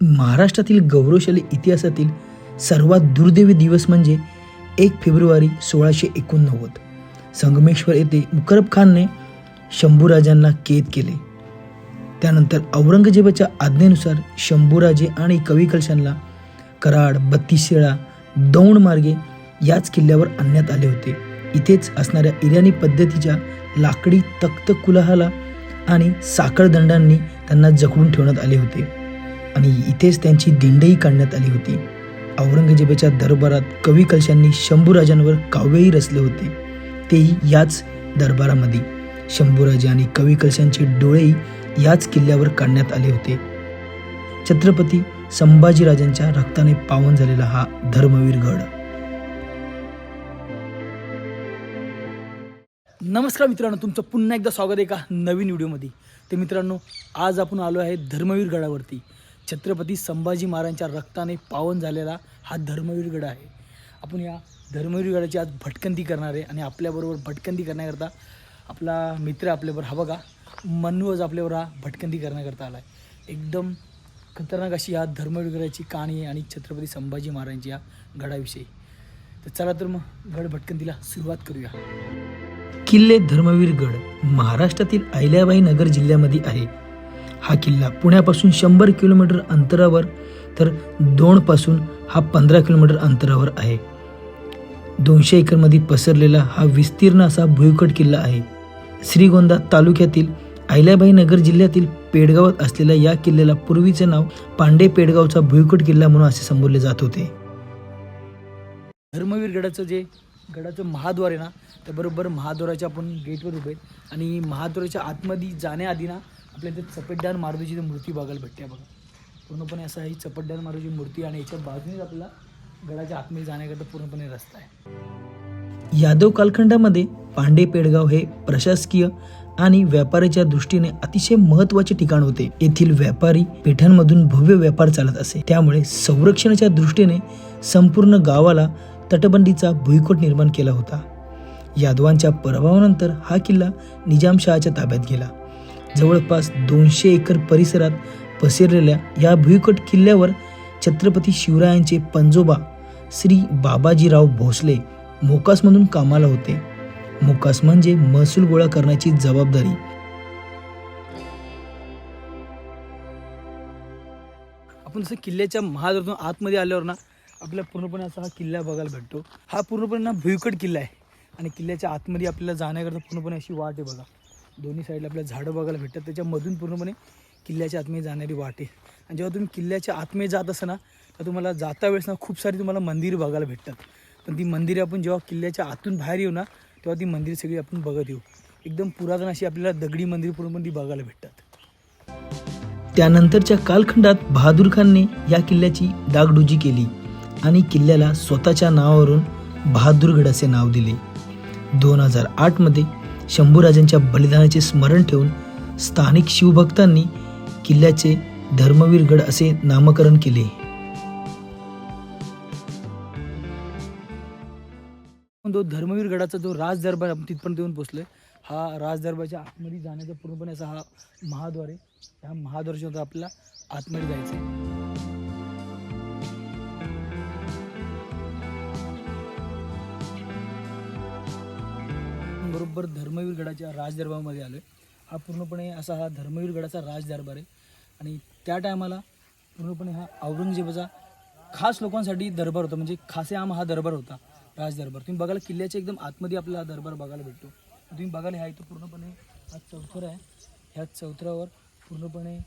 महाराष्ट्रातील गौरवशाली इतिहासातील सर्वात दुर्दैवी दिवस म्हणजे एक फेब्रुवारी सोळाशे एकोणनव्वद. संगमेश्वर येथे मुकरब खानने शंभूराजांना कैद केले. त्यानंतर औरंगजेबाच्या आज्ञेनुसार शंभूराजे आणि कवी कलशांना कराड बत्तीसेळा दौंड मार्गे याच किल्ल्यावर आणण्यात आले होते. इथेच असणाऱ्या इराणी पद्धतीच्या लाकडी तख्त कुलाहाला आणि साखळदंडांनी त्यांना जखडून ठेवण्यात आले होते. आणि इथेच त्यांची दिंडही काढण्यात आली होती. औरंगजेबाच्या दरबारात कवी कलशांनी शंभूराजांवर काव्यही रचले होते. तेही याच दरबारामध्ये. शंभूराजे आणि कवी कलशांचे डोळेही याच किल्ल्यावर काढण्यात आले होते. छत्रपती संभाजीराजांच्या रक्ताने पावन झालेला हा धर्मवीर गड. नमस्कार मित्रांनो तुमचं पुन्हा एकदा स्वागत आहे का नवीन व्हिडिओमध्ये. तर मित्रांनो आज आपण आलो आहे धर्मवीर गडावरती. छत्रपती संभाजी महाराजांच्या रक्ताने पावन झालेला हा धर्मवीर गड आहे. आपण या धर्मवीर गडाची आज भटकंती करणार आहे आणि आपल्याबरोबर भटकंती करण्याकरता आपला मित्र आपल्याबरोबर हा बघा मनोज आपल्यावर हा भटकंती करण्याकरता आला आहे एकदम खतरनाक अशी या धर्मवीर गडाची कहाणी आहे आणि छत्रपती संभाजी महाराजांची या गडाविषयी. तर चला तर मग गड भटकंतीला सुरुवात करूया. किल्ले धर्मवीर गड महाराष्ट्रातील अहिल्याबाई नगर जिल्ह्यामध्ये आहे. हा किल्ला. पुण्यापासून शंभर किलोमीटर अंतरावर तर दोनपासून हा पंधरा किलोमीटर अंतरावर आहे. दोनशे एकरमध्ये पसरलेला हा विस्तीर्ण असा भुईकट किल्ला आहे. श्रीगोंदा तालुक्यातील अहिल्याबाई नगर जिल्ह्यातील पेडगावात असलेल्या या किल्ल्याला पूर्वीचे नाव पांडे पेडगावचा भुईकट किल्ला म्हणून असे संबोधले जात होते. धर्मवीर गडाचं जे गडाचं महाद्वार आहे ना त्याबरोबर महाद्वाराच्या आपण गेटवर उभे आणि महाद्वाराच्या आतमध्ये जाण्याआधी ना आपल्या इथे चपटदार मारुतीची मूर्ती बघायला भेटते बघा. पूर्णपणे असं ही चपटदार मारुतीची मूर्ती आणि याच्या बाजूनेच आपला गडाच्या आतमध्ये जाण्याकरता पूर्णपणे रस्ता आहे. यादव कालखंडामध्ये पांडे पेडगाव हे प्रशासकीय आणि व्यापाराच्या दृष्टीने अतिशय महत्त्वाचे ठिकाण होते. येथील व्यापारी पेठांमधून भव्य व्यापार चालत असे. त्यामुळे संरक्षणाच्या दृष्टीने संपूर्ण गावाला तटबंदीचा भुईकोट निर्माण केला होता. यादवांच्या पराभवानंतर हा किल्ला निजामशहाच्या ताब्यात गेला. जवळपास दोनशे एकर परिसरात पसरलेल्या या भुईकोट किल्ल्यावर छत्रपती शिवरायांचे पंजोबा श्री बाबाजीराव भोसले मोकासमधून कामाला होते. मोकास म्हणजे महसूल गोळा करण्याची जबाबदारी. आपण जसं किल्ल्याच्या महादरातून आतमध्ये आल्यावर ना आपल्याला पूर्णपणे असा हा किल्ला बघायला भेटतो. हा पूर्णपणे ना भुईकट किल्ला आहे. आणि किल्ल्याच्या आतमध्ये आपल्याला जाण्याकरता पूर्णपणे अशी वाट आहे बघा. दोन्ही साईडला आपल्याला झाडं बघायला भेटतात. त्याच्यामधून पूर्णपणे किल्ल्याच्या आतमध्ये जाणारी वाट आहे. आणि जेव्हा तुम्ही किल्ल्याच्या आतमध्ये जात असा तर तुम्हाला जाता वेळेस ना खूप सारी तुम्हाला मंदिर बघायला भेटतात. पण ती मंदिरे आपण जेव्हा किल्ल्याच्या आतून बाहेर येऊ ना तेव्हा ती मंदिर सगळी आपण बघत येऊ. एकदम पुरातन अशी आपल्याला दगडी मंदिर पूर्णपणे ती बघायला भेटतात. त्यानंतरच्या कालखंडात बहादूर खानने या किल्ल्याची डागडुजी केली आणि किल्ल्याला स्वतःच्या नावावरून बहादूरगड असे नाव दिले. दोन हजार आठमध्ये शंभूराजांच्या बलिदानाचे स्मरण ठेवून स्थानिक शिवभक्तांनी किल्ल्याचे धर्मवीरगड असे नामकरण केले. जो धर्मवीर गडाचा जो राज दरबार आपण तिथपर्यंत येऊन पोचलोय हा राज दरबारच्या आतमध्ये जाण्याचा पूर्णपणे असा हा महाद्वार आहे. ह्या महाद्वाराच्या नंतर आपल्याला आतमध्ये जायचं आहे बरोबर धर्मवीर गडाच्या राजदरबारमध्ये आलो आहे हा पूर्णपणे असा हा धर्मवीर गडाचा राजदरबार आहे. आणि त्या टायमाला पूर्णपणे हा औरंगजेबाचा खास लोकांसाठी दरबार होता. म्हणजे खासे आम हा दरबार होता राजदरबार. तुम्ही बघायला किल्ल्याच्या एकदम आतमध्ये आपल्याला हा दरबार बघायला भेटतो. तुम्ही बघायला ह्या इथं पूर्णपणे हा चौथरा आहे. ह्या चौथऱ्यावर पूर्णपणे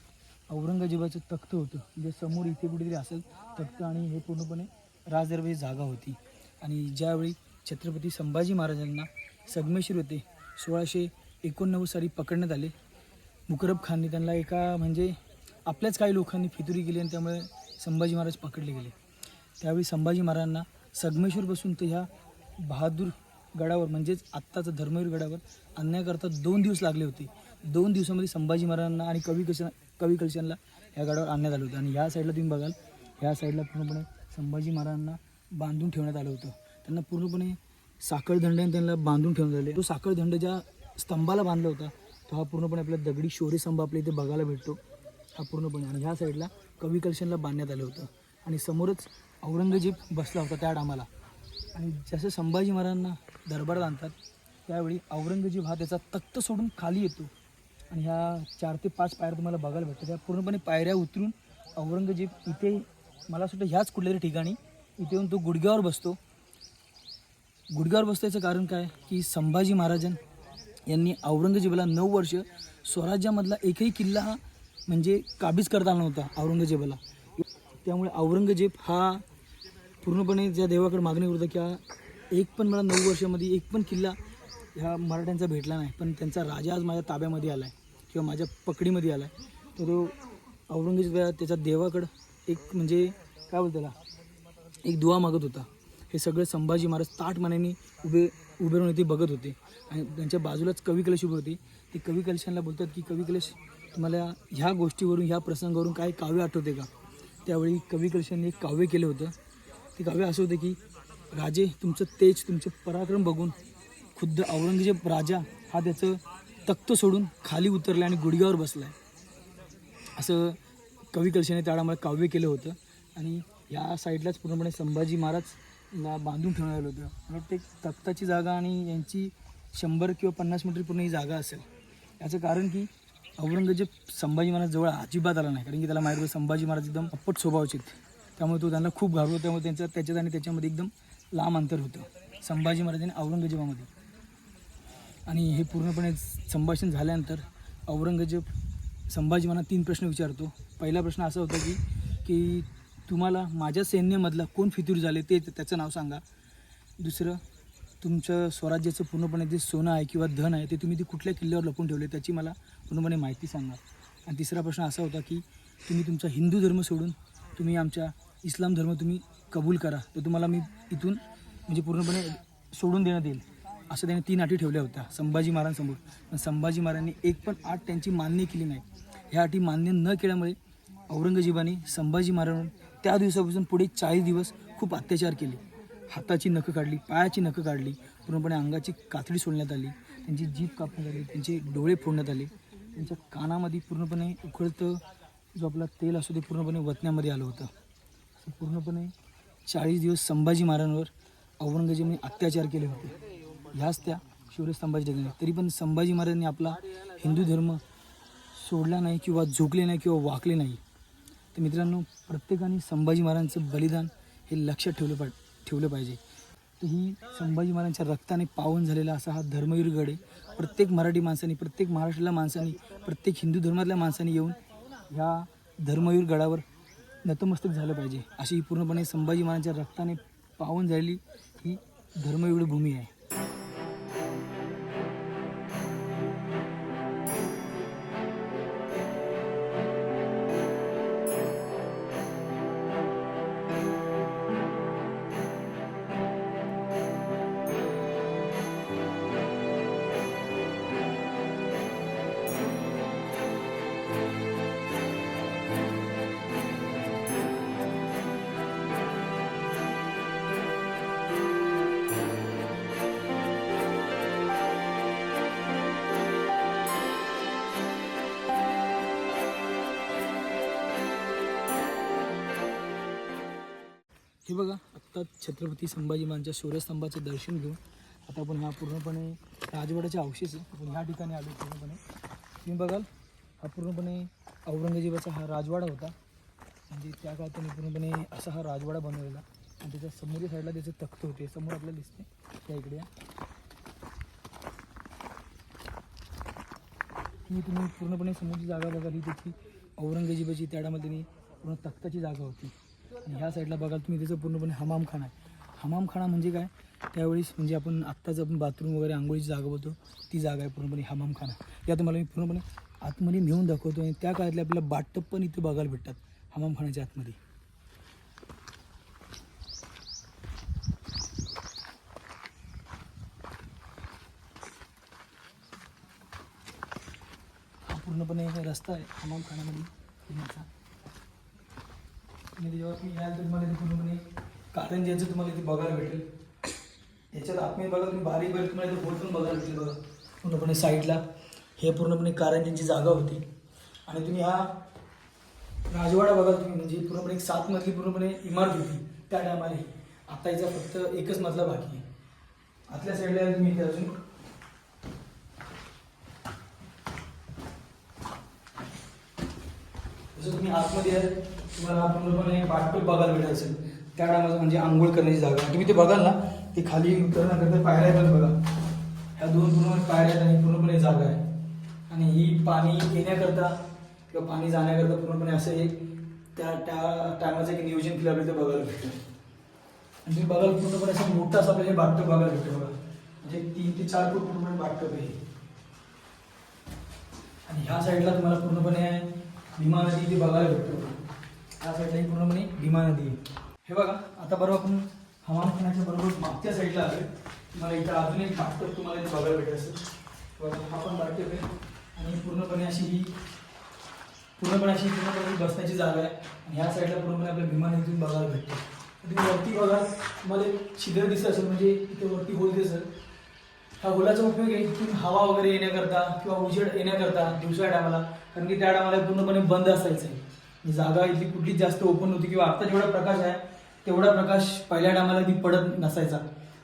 औरंगजेबाचं तख्त होतं. म्हणजे समोर इथे कुठेतरी असेल तख्त आणि हे पूर्णपणे राजदरबारी जागा होती. आणि ज्यावेळी छत्रपती संभाजी महाराजांना संगमेश्वर होते. सोळाशे एकोणनव्वद साली पकडण्यात आले. मुकरब खानने त्यांना एका म्हणजे आपल्याच काही लोकांनी फितुरी केली आणि त्यामुळे संभाजी महाराज पकडले गेले. त्यावेळी संभाजी महाराजांना संगमेश्वरपासून ते ह्या बहादूर गडावर म्हणजेच आत्ताचं धर्मवीर गडावर आणण्याकरता दोन दिवस लागले होते. दोन दिवसामध्ये संभाजी महाराजांना आणि कवी कशन कवी कलशांना या गडावर आणण्यात आलं होतं. आणि ह्या साईडला तुम्ही बघाल ह्या साईडला पूर्णपणे संभाजी महाराजांना बांधून ठेवण्यात आलं होतं. त्यांना पूर्णपणे साखळदंडाने त्यांना बांधून ठेवून झाले तो साखळदंड ज्या स्तंभाला बांधला होता तो हा पूर्णपणे आपल्या दगडी शोरी स्तंभ आपल्या इथे बघायला भेटतो. हा पूर्णपणे आणि ह्या साईडला कवी कलशनला बांधण्यात आलं होतं. आणि समोरच औरंगजेब बसला होता त्या टायमाला आणि जसं संभाजी महाराजांना दरबारात आणतात त्यावेळी औरंगजेब हा त्याचा तख्त सोडून खाली येतो. आणि ह्या चार ते पाच पायऱ्या तुम्हाला बघायला भेटतात. त्या पूर्णपणे पायऱ्या उतरून औरंगजेब इथे मला असं वाटतं ह्याच कुठल्या तरी ठिकाणी इथे येऊन तो गुडघ्यावर बसतो. गुडघ्यावर बसल्याचं कारण काय? की संभाजी महाराजन यांनी औरंगजेबाला नऊ वर्ष स्वराज्यामधला एकही किल्ला हा म्हणजे काबीज करता आला नव्हता औरंगजेबाला. त्यामुळे औरंगजेब हा पूर्णपणे ज्या देवाकडे मागणी करतो की हा एक पण मला नऊ वर्षामध्ये एक पण किल्ला ह्या मराठ्यांचा भेटला नाही. पण त्यांचा राजा आज माझ्या ताब्यामध्ये आला आहे किंवा माझ्या पकडीमध्ये आला आहे तर तो औरंगजेब त्याच्या देवाकडं एक म्हणजे काय बोलतो त्याला? एक दुवा मागत होता. हे सगळं संभाजी महाराज ताट मनाने उभे उभे राहून ते बघत होते. आणि त्यांच्या बाजूलाच कवी कलश उभे होते. ते कवी कलशांना बोलतात की कवी कलश तुम्हाला ह्या गोष्टीवरून ह्या प्रसंगावरून काय काव्य आठवते का? त्यावेळी कवी कलशांनी एक काव्य केलं होतं. ते काव्य असं होतं की राजे तुमचं तेज तुमचं पराक्रम बघून खुद्द औरंगजेब राजा हा त्याचं तख्त सोडून खाली उतरला आणि गुडघ्यावर बसला आहे असं कवी कलशाने त्या काव्य केलं होतं. आणि या साईडलाच पूर्णपणे संभाजी महाराज ला बांधून ठेवण्यात आलं होतं. मला वाटतं एक तख्ताची जागा आणि यांची शंभर किंवा पन्नास मीटर पूर्ण ही जागा असेल. याचं कारण की औरंगजेब संभाजी महाराज जवळ अजिबात आला नाही. कारण की त्याला माहीत संभाजी महाराज एकदम अप्पट स्वभावचे त्यामुळे तो त्यांना खूप घाबरतो. त्यामुळे त्यांचं त्याच्यात आणि त्याच्यामध्ये एकदम लांब अंतर होतं. संभाजी महाराज आणि औरंगजेबामध्ये. आणि हे पूर्णपणे संभाषण झाल्यानंतर औरंगजेब संभाजी महाराज तीन प्रश्न विचारतो. पहिला प्रश्न असा होता की की तुम्हाला माझ्या सैन्यामधला कोण फितूर झाले ते त्याचं नाव सांगा. दुसरं तुमचं स्वराज्याचं पूर्णपणे जे सोनं आहे किंवा धन आहे ते तुम्ही ते कुठल्या किल्ल्यावर लपून ठेवले त्याची मला पूर्णपणे माहिती सांगा. आणि तिसरा प्रश्न असा होता की तुम्ही तुमचा हिंदू धर्म सोडून तुम्ही आमच्या इस्लाम धर्म तुम्ही कबूल करा. तर तुम्हाला मी इथून म्हणजे पूर्णपणे सोडून देण्यात येईल. असं त्याने तीन अटी ठेवल्या होत्या संभाजी महाराजांसमोर. पण संभाजी महाराजांनी एक पण आठ त्यांची मान्य केली नाही. ह्या अटी मान्य न केल्यामुळे औरंगजेबाने संभाजी महाराजांवर त्या दिवसापासून पुढे चाळीस दिवस खूप अत्याचार केले. हाताची नखं काढली पायाची नखं काढली पूर्णपणे अंगाची कातडी सोडण्यात आली त्यांची जीभ कापण्यात आली त्यांचे डोळे फोडण्यात आले. त्यांच्या कानामध्ये पूर्णपणे उकळतं जो आपला तेल असतो ते पूर्णपणे वतण्यामध्ये आलं होतं. पूर्णपणे चाळीस दिवस संभाजी महाराजांवर औरंगजेबाने अत्याचार केले होते. ह्याच त्या शिवरस्तंभाच्या ठिकाणी तरी पण संभाजी महाराजांनी आपला हिंदू धर्म सोडला नाही किंवा झोकले नाही किंवा वाकले नाही. तर मित्रांनो प्रत्येकाने संभाजी महाराजांचं बलिदान हे लक्षात ठेवलं पा ठेवलं पाहिजे. तर ही संभाजी महाराजांच्या रक्ताने पावन झालेला असा हा धर्मवीर गड आहे. प्रत्येक मराठी माणसाने प्रत्येक महाराष्ट्रातल्या माणसाने प्रत्येक हिंदू धर्मातल्या माणसाने येऊन ह्या धर्मवीर गडावर नतमस्तक झालं पाहिजे. अशी ही पूर्णपणे संभाजी महाराजांच्या रक्ताने पावन झालेली ही धर्मवीर भूमी आहे. हे बघा आत्ता छत्रपती संभाजी महाराजांच्या सूर्यस्तंभाचं दर्शन घेऊन आता आपण हा पूर्णपणे राजवाड्याचे अवशेष आहे. आपण ह्या ठिकाणी आलो पूर्णपणे. तुम्ही बघाल हा पूर्णपणे औरंगजेबाचा हा राजवाडा होता. म्हणजे त्या काळात त्यांनी पूर्णपणे असा हा राजवाडा बनवलेला. आणि त्याच्या समोरच्या साईडला त्याचे तख्त होते. समोर आपल्याला दिसते. त्या इकडे मी तुम्ही पूर्णपणे समोरची जागा बघाल. ही त्याची औरंगजेबाची त्याडामध्ये पूर्ण तख्ताची जागा होती. आणि ह्या साईडला बघाल तुम्ही त्याचं पूर्णपणे हमामखाना आहे. हमामखाना म्हणजे काय? त्यावेळेस म्हणजे आपण आत्ताच आपण बाथरूम वगैरे आंघोळीची जागा बोलतो ती जागा आहे पूर्णपणे हमामखाना. या तुम्हाला मी पूर्णपणे आतमध्ये नेऊन दाखवतो आणि त्या काळातले आपल्याला बाटप पण इथे बघायला भेटतात हमामखान्याच्या आतमध्ये. हा पूर्णपणे रस्ता आहे हमामखान्यामध्ये येण्याचा. म्हणजे जेव्हा तुम्ही याल तर तुम्हाला इथे पूर्णपणे कारंज्याचं तुम्हाला इथे बघायला भेटेल याच्यात आतमध्ये बघा तुम्ही बारीक बारीक तुम्हाला इथे बोट पण बघायला भेटेल बघा. पूर्णपणे साईडला. हे पूर्णपणे कारंजींची जागा होती. आणि तुम्ही हा राजवाडा बघा तुम्ही म्हणजे पूर्णपणे एक सात मजली पूर्णपणे इमारत होती. त्या टायमाला आता याचा फक्त एकच मजला बाकी आहे. आतल्या साईडला तुम्ही इथे अजून जसं तुम्ही आतमध्ये तुम्हाला पूर्णपणे बाटपट बघायला भेटत असेल. त्या टायमाचं म्हणजे आंघोळ करण्याची जागा. तुम्ही ते बघाल ना ते खाली उतरण्याकरता पायऱ्या येतात बघा. ह्या दोन पूर्ण पायऱ्या आहेत आणि पूर्णपणे जागा आहे. आणि ही पाणी येण्याकरता किंवा पाणी जाण्याकरता पूर्णपणे असं एक त्या त्या टायमाचं एक नियोजन केलं आपल्याला ते बघायला भेटतं. आणि तुम्ही बघाल पूर्णपणे असं मोठं असं आपल्याला हे बाटप बघायला भेटतं बघा. म्हणजे तीन ते चार फूट पूर्णपणे बाटप आहे. आणि ह्या साईडला तुम्हाला पूर्णपणे भीमा नदी इथे बघायला भेटतो. या साईडला ही पूर्णपणे भीमा नदी आहे. हे बघा आता बरोबर आपण हवामानाच्या बरोबर मागच्या साईडला आलोय. तुम्हाला इथं अजून एक बाटप तुम्हाला इथे बघायला भेटत असेल हा पण बाटप आहे. आणि पूर्णपणे अशी ही पूर्णपणे अशी पूर्णपणे बसण्याची जागा आहे. आणि ह्या साईडला पूर्णपणे आपल्या भीमा नदीतून बघायला भेटते. तुम्ही वरती बघा तुम्हाला एक छिद्र दिसत असेल म्हणजे इथे वरती होल दिसेल ह्या होलाचा उपयोग आहे इथून हवा वगैरे येण्याकरता किंवा उजेड येण्याकरता दिवसा टायमाला कारण की त्या टायमाला पूर्णपणे बंद असायचं आहे. जागा इथली कुठलीच जास्त ओपन नव्हती किंवा आता जेवढा प्रकाश आहे तेवढा प्रकाश पहिल्या टायमाला ती पडत नसायचा.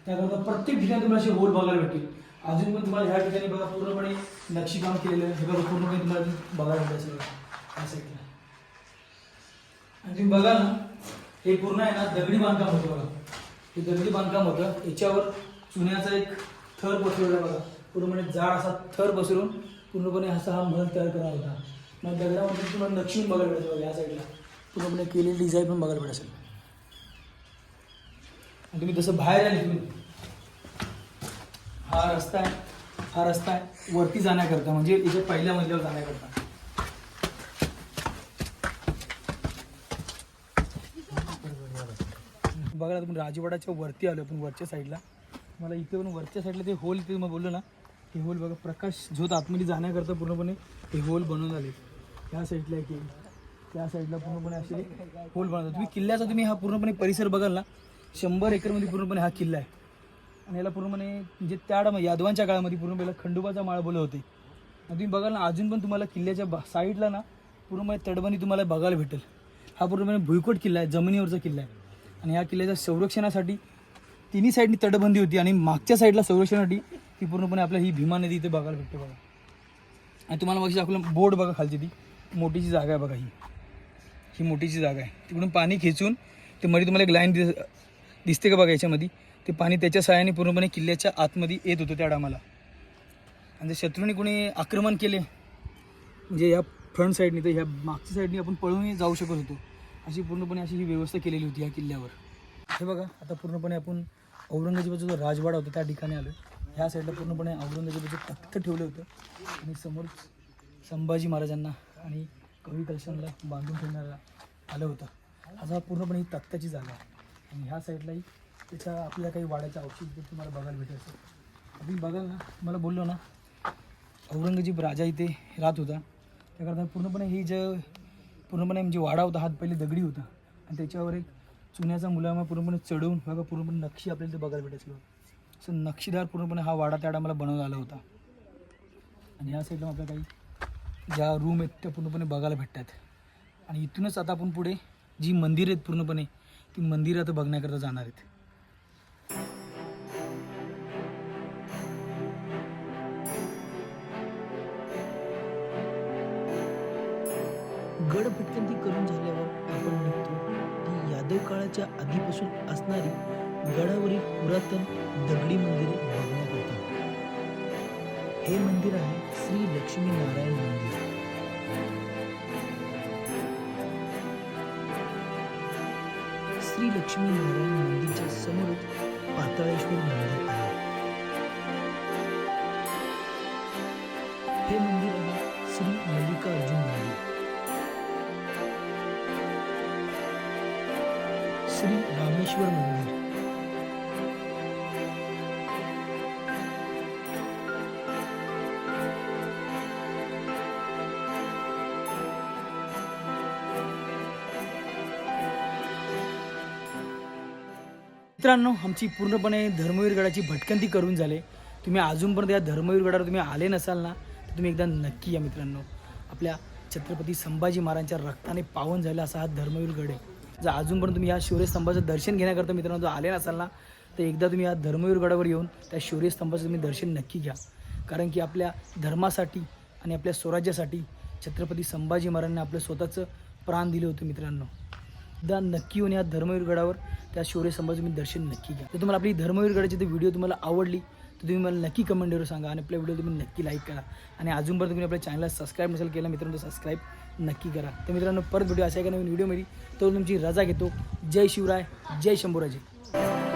त्याकरता प्रत्येक ठिकाणी तुम्हाला असे होल बघायला भेटतील. अजून पण तुम्हाला ह्या ठिकाणी बघा पूर्णपणे नक्षीकाम केलेलं आहे. हे बघा पूर्णपणे तुम्हाला बघायला भेटेल सगळं असं आणि तुम्ही बघा ना हे पूर्ण आहे ना दगडी बांधकाम होतं बघा. हे दगडी बांधकाम होतं. याच्यावर चुन्याचा एक थर बसवलेला बघा. पूर्णपणे जाड असा थर बसवून पूर्णपणे असा हा महल तयार करायला होता. मग दगडामध्ये तुम्हाला नक्षी पण बघायला भेटेल बघा या साईडला पूर्णपणे केलेली डिझाईन पण बघायला भेटेल आणि तुम्ही जसं बाहेर आले तुम्ही हा रस्ता आहे हा रस्ता आहे वरती जाण्याकरता म्हणजे याच्या पहिल्या मजल्यावर जाण्याकरता. बघा आपण राजवाड्याच्या वरती आलो आपण वरच्या साईडला मला इथे पण वरच्या साईडला ते होल इथे मग बोललो ना ते होल बघा प्रकाश झोत आतमध्ये जाण्याकरता पूर्णपणे ते होल बनवून आले ह्या साईडला एक त्या साईडला पूर्णपणे असे होल बनवतात. तुम्ही किल्ल्याचा तुम्ही हा पूर्णपणे परिसर बघाल ना शंभर एकरमध्ये पूर्णपणे हा किल्ला आहे. आणि याला पूर्णपणे म्हणजे त्या यादवांच्या काळामध्ये पूर्णपणे खंडोबाचा माळ बोलत होते. आणि तुम्ही बघाल ना अजून पण तुम्हाला किल्ल्याच्या बा साईडला ना पूर्णपणे तटबंदी तुम्हाला बघायला भेटेल. हा पूर्णपणे भुईकोट किल्ला आहे जमिनीवरचा किल्ला आहे. आणि ह्या किल्ल्याच्या संरक्षणासाठी तिन्ही साईडनी तटबंदी होती आणि मागच्या साईडला संरक्षणासाठी ती पूर्णपणे आपल्या ही भीमा नदी इथे बघायला भेटते बघा. आणि तुम्हाला मग आपलं बोर्ड बघा खालची ती. मोठीची जागा आहे बघा ही. ही मोठीची जागा आहे. तिकडून पाणी खेचून ते मध्ये तुम्हाला एक लाईन दिस दिसते का बघा याच्यामध्ये? ते पाणी त्याच्या सहाय्याने पूर्णपणे किल्ल्याच्या आतमध्ये येत होतं त्या डामाला. आणि जर शत्रूने कोणी आक्रमण केले म्हणजे या फ्रंट साईडनी तर ह्या मागच्या साईडनी आपण पळूनही जाऊ शकत होतो. अशी पूर्णपणे अशी ही व्यवस्था केलेली होती या किल्ल्यावर. हे बघा आता पूर्णपणे आपण औरंगजेबाचा जो राजवाडा होता त्या ठिकाणी आलो ह्या साईडला पूर्णपणे औरंगजेबाचं तख्त ठेवलं होतं. आणि समोर संभाजी महाराजांना आणि कवी दर्शनला बांधून ठेवण्याला आलं होतं. असा हा पूर्णपणे ही तख्ताची जागा आहे. आणि ह्या साईडलाही त्याच्या आपल्या काही वाड्याचं औषध इथे तुम्हाला बघायला भेटेल असेल तुम्ही बघाल ना मला बोललो ना औरंगजेब राजा इथे राहत होता. त्याकरता पूर्णपणे ही जे पूर्णपणे म्हणजे वाडा होता हात पहिले दगडी होता. आणि त्याच्यावर एक चुन्याचा मुलामा पूर्णपणे चढवून बघा पूर्णपणे नक्षी आपल्याला ते बघायला भेटायचं असं नक्षीदार पूर्णपणे हा वाडा त्या टायमाला बनवला आला होता. आणि ह्या साईडला आपल्या काही ज्या रूम आहेत त्या पूर्णपणे बघायला भेटतात. आणि इथूनच आता आपण पुढे जी मंदिरं आहेत पूर्णपणे ती मंदिरं आता बघण्याकरता जाणार आहेत. गड भटकंती करून झाल्यावर आपण निघतो. ती यादव काळाच्या आधीपासून असणारी गडावरील पुरातन दगडी मंदिरे बघण्याकरता. हे मंदिर आहे श्री लक्ष्मी नारायण मंदिर. श्री लक्ष्मी नारायण मंदिरच्या समोरच पाताळेश्वर मंदिर आहे. हे मंदिर आहे श्री मल्लिकार्जुन मंदिर. श्री रामेश्वर मंदिर. मित्रांनो आमची पूर्णपणे धर्मवीर गडाची भटकंती करून झाले. तुम्ही अजूनपर्यंत या धर्मवीर गडावर तुम्ही आले नसाल ना तर तुम्ही एकदा नक्की या मित्रांनो. आपल्या छत्रपती संभाजी महाराजांच्या रक्ताने पावन झाला असा हा धर्मवीर गड आहे. जर अजूनपर्यंत तुम्ही या शौर्यस्तंभाचं दर्शन घेण्याकरता मित्रांनो जर आले नसाल ना तर एकदा तुम्ही या धर्मवीर गडावर येऊन त्या शौर्यस्तंभाचं तुम्ही दर्शन नक्की घ्या. कारण की आपल्या धर्मासाठी आणि आपल्या स्वराज्यासाठी छत्रपती संभाजी महाराजांनी आपलं स्वतःचं प्राण दिलं होतं मित्रांनो. एकदा नक्की येऊन या धर्मवीर गडावर त्या शौर्यस्तंभाचं तुम्ही दर्शन नक्की घ्या. तर तुम्हाला आपली धर्मवीर गडाची जर व्हिडिओ तुम्हाला आवडली तर तुम्ही मला नक्की कमेंटवर सांगा आणि आपल्या व्हिडिओ तुम्ही नक्की लाईक करा. आणि अजूनपर्यंत तुम्ही आपल्या चॅनलला सबस्क्राईब नसेल केला मित्रांनो सबस्क्राईब नक्की करा. तर मित्रांनो परत व्हिडिओ असा एका नवीन व्हिडिओमध्ये तो तुमची रजा घेतो. जय शिवराय जय शंभूराजे.